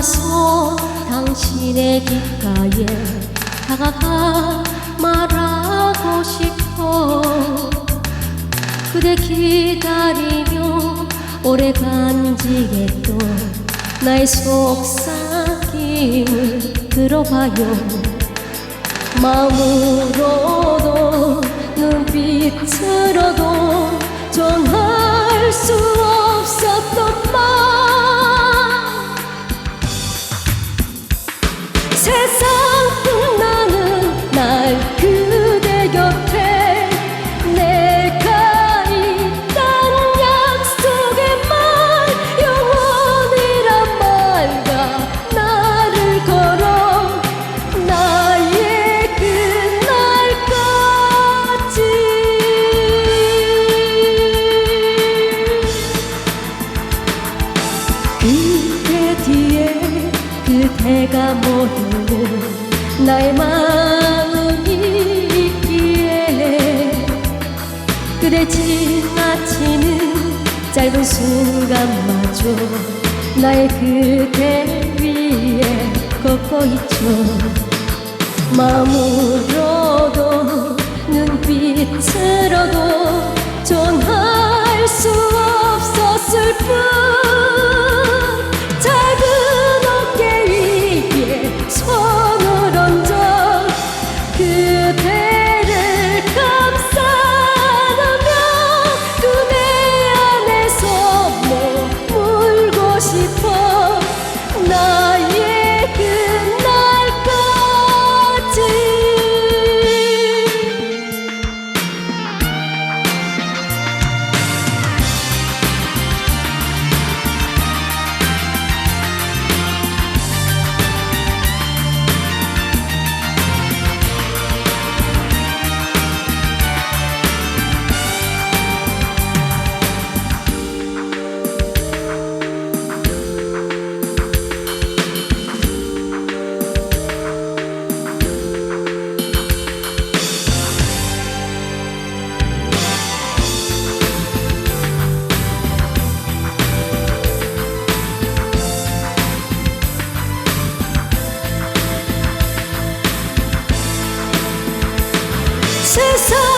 와서 당신의 귓가에 다가가 말하고 싶어. 그대 기다리며 오래 간직했던 나의 속삭임을 들어봐요. 마음으로도 눈빛으로도 그대가 모르는 나의 마음이 있기에 그대 지나치는 짧은 순간마저 나의 그대 위에 걷고 있죠. 마음으로도 눈빛으로도 전할 수 없었을 뿐 Sesa